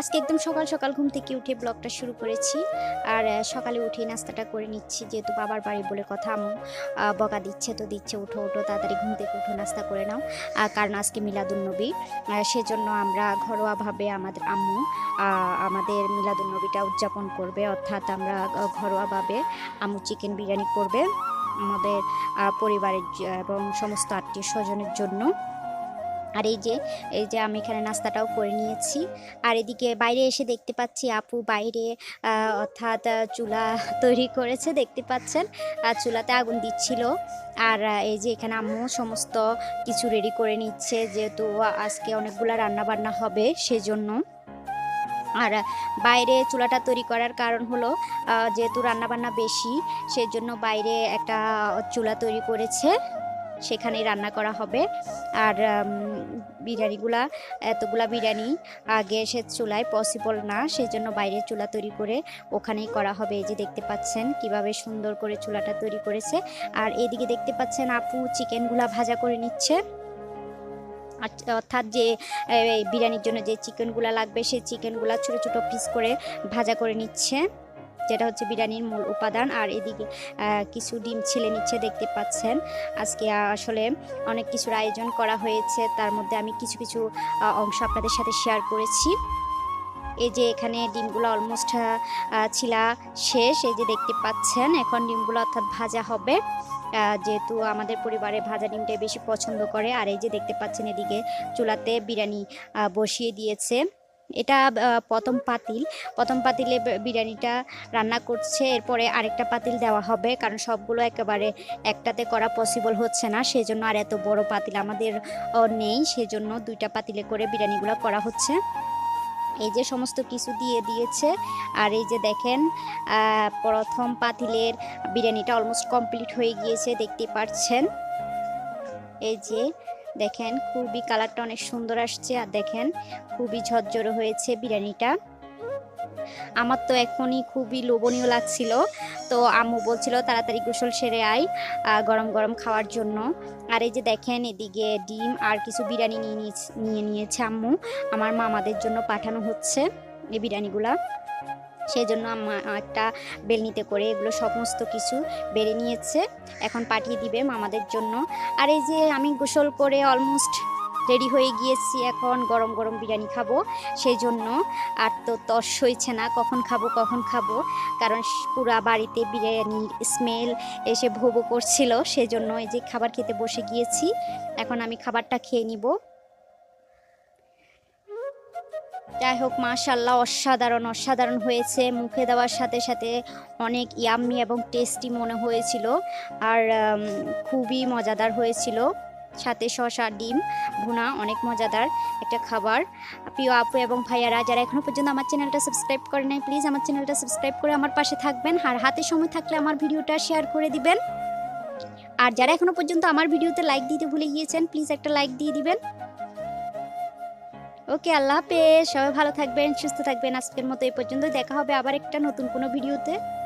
আজকে একদম সকাল সকাল ঘুম থেকে উঠে ব্লগটা শুরু করেছি। আর সকালে উঠে নাস্তাটা করে নিচ্ছি, যেহেতু বাবার বাড়ি বলে কথা আমু বকা দিচ্ছে তো দিচ্ছে, উঠো উঠো, তাড়াতাড়ি ঘুম থেকে উঠো, নাস্তা করে নাও। কারণ আজকে মিলাদুন্নবী সেজন্য আমরা ঘরোয়াভাবে আমাদের আম্মু আমাদের মিলাদুন্নবীটা উদযাপন করবে। অর্থাৎ আমরা ঘরোয়াভাবে আম্মু চিকেন বিরিয়ানি করবে আমাদের পরিবারের এবং সমস্ত আত্মীয় স্বজনের জন্য। আর এই যে এই যে আমি এখানে নাস্তাটাও করে নিয়েছি। আর এদিকে বাইরে এসে দেখতে পাচ্ছি আপু বাইরে অর্থাৎ চুলা তৈরি করেছে, দেখতে পাচ্ছেন? আর চুলাতে আগুন দিচ্ছিল। আর এই যে এখানে আম্মু সমস্ত কিছু রেডি করে নিচ্ছে, যেহেতু আজকে অনেকগুলো রান্নাবান্না হবে সেজন্য। আর বাইরে চুলাটা তৈরি করার কারণ হলো যেহেতু রান্নাবান্না বেশি, সেজন্য বাইরে একটা চুলা তৈরি করেছে। সেখানেই রান্না করা হবে। আর বিরিয়ানিগুলা, এতগুলা বিরিয়ানি আগে সে চুলায় পসিবল না সেই জন্য বাইরে চুলা তৈরি করে ওখানেই করা হবে। এই যে দেখতে পাচ্ছেন কীভাবে সুন্দর করে চুলাটা তৈরি করেছে। আর এদিকে দেখতে পাচ্ছেন আপু চিকেনগুলা ভাজা করে নিচ্ছে। অর্থাৎ যে বিরিয়ানির জন্য যে চিকেনগুলা লাগবে, সেই চিকেনগুলা ছোটো ছোটো পিস করে ভাজা করে নিচ্ছে। যেটা হচ্ছে বিরিয়ানির মূল উপাদান। আর এদিকে কিছু ডিম ছিলে নিচ্ছে, দেখতে পাচ্ছেন। আজকে আসলে অনেক কিছুর আয়োজন করা হয়েছে। তার মধ্যে আমি কিছু কিছু অংশ আপনাদের সাথে শেয়ার করেছি। এই যে এখানে ডিমগুলো অলমোস্ট ছিলা শেষ। এই যে দেখতে পাচ্ছেন, এখন ডিমগুলো অর্থাৎ ভাজা হবে। যেহেতু আমাদের পরিবারে ভাজা ডিমটাই বেশি পছন্দ করে। আর এই যে দেখতে পাচ্ছেন, এদিকে চুলাতে বিরিয়ানি বসিয়ে দিয়েছে। এটা প্রথম পাতিল। প্রথম পাতিলে বিরিয়ানিটা রান্না করছে। এরপরে আরেকটা পাতিল দেওয়া হবে, কারণ সবগুলো একেবারে একটাতে করা পসিবল হচ্ছে না। সেজন্য আর এত বড় পাতিল আমাদের নেই। সেজন্য দুইটা পাতিলে করে বিরিয়ানিগুলো করা হচ্ছে। এই যে সমস্ত কিছু দিয়ে দিয়েছে। আর এই যে দেখেন প্রথম পাতিলের বিরিয়ানিটা অলমোস্ট কমপ্লিট হয়ে গিয়েছে, দেখতে পাচ্ছেন এই যে দেখেন খুবই কালারটা অনেক সুন্দর আসছে। আর দেখেন খুবই ঝরঝরে হয়েছে বিরিয়ানিটা। আমার তো এখনই খুবই লোভনীয় লাগছিল। তো আম্মু বলছিল তাড়াতাড়ি গোসল সেরে আহ, গরম গরম খাওয়ার জন্য। আর এই যে দেখেন এদিকে ডিম আর কিছু বিরিয়ানি নিয়ে নিয়ে নিয়েছে আম্মু। আমার মামাদের জন্য পাঠানো হচ্ছে এই বিরিয়ানিগুলা। সেই জন্য একটা বেলনিতে করে এগুলো সমস্ত কিছু বেড়ে নিয়েছে। এখন পাঠিয়ে দিবে মামাদের জন্য। আর এই যে আমি গোসল করে অলমোস্ট রেডি হয়ে গিয়েছি, এখন গরম গরম বিরিয়ানি খাব সেই জন্য আর তো তস সইছে না, কখন খাব কখন খাব, কারণ পুরা বাড়িতে বিরিয়ানি স্মেল এসে ভোগও করছিল, সেজন্য এই যে খাবার খেতে বসে গিয়েছি, এখন আমি খাবারটা খেয়ে নিব। যাই হোক মাশাল্লাহ অসাধারণ অসাধারণ হয়েছে। মুখে দেওয়ার সাথে সাথে অনেক ইয়াম্মি এবং টেস্টি মনে হয়েছিল। আর খুবই মজাদার হয়েছিল। সাথে শসা, ডিম, ভুনা অনেক মজাদার একটা খাবার। প্রিয় আপু এবং ভাইয়ারা, যারা এখনও পর্যন্ত আমার চ্যানেলটা সাবস্ক্রাইব করে নাই প্লিজ আমার চ্যানেলটা সাবস্ক্রাইব করে আমার পাশে থাকবেন। আর হাতে সময় থাকলে আমার ভিডিওটা শেয়ার করে দিবেন। আর যারা এখনও পর্যন্ত আমার ভিডিওতে লাইক দিতে ভুলে গিয়েছেন প্লিজ একটা লাইক দিয়ে দিবেন। ওকে, আল্লাহ হাফেজ। সবাই ভালো থাকবেন, সুস্থ থাকবেন। আজকের মতো এই পর্যন্ত দেখা হবে আবার একটা নতুন কোনো ভিডিওতে।